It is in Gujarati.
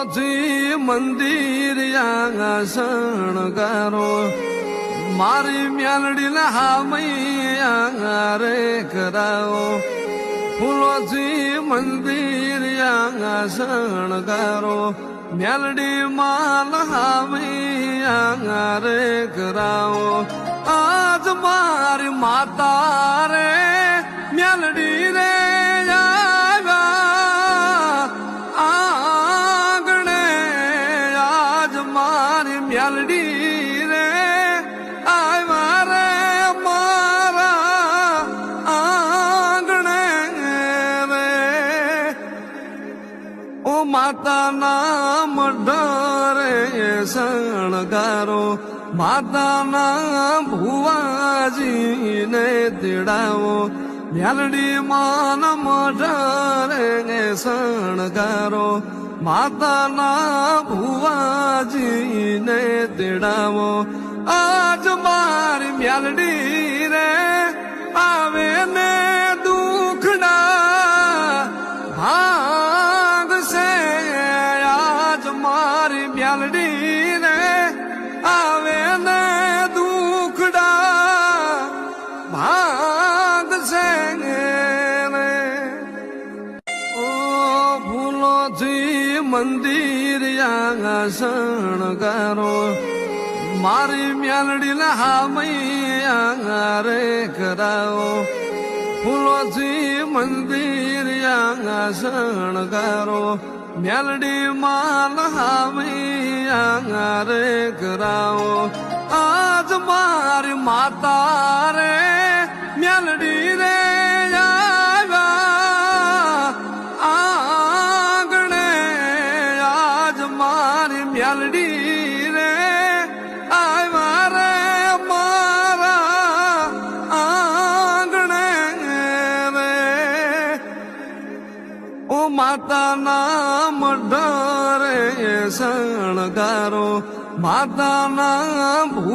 ફૂલોથી મંદિર શણગારો મારી મ્યાલડીના હામૈયા રે કરાવો. ફૂલોથી મંદિર શણગારો મ્યાલડી માલ હામૈયા રે કરાવો. આજ મારી માતા રે મ્યાલડી મ્યાલડી રે આવ્યા રે મારા આંગણે રે ઓ માતાના મઢરે શણગારો માતાના ભુવાજીને તેડાવો મ્યાલડી માન મઢરે શણગારો માતાના ભુવાજીને તેડાવો. આજ મારી મ્યાલડી રે, આવે ને દુખડા. ભાગ છે આજ મારી મ્યાલડી ને આવે ને દુખડા. ભાગ છે રે ઓ ફૂલોથી મંદિર શણગારો મારી મ્યાલડી હામૈયા રે કરાવો. ફૂલોથી મંદિર શણગારો મ્યાલડી માલ હામૈયા રે કરાવો. આજ મારી માતા રે, મ્યાલડી માતાના મઢરે શણગારો. માતાના ભૂ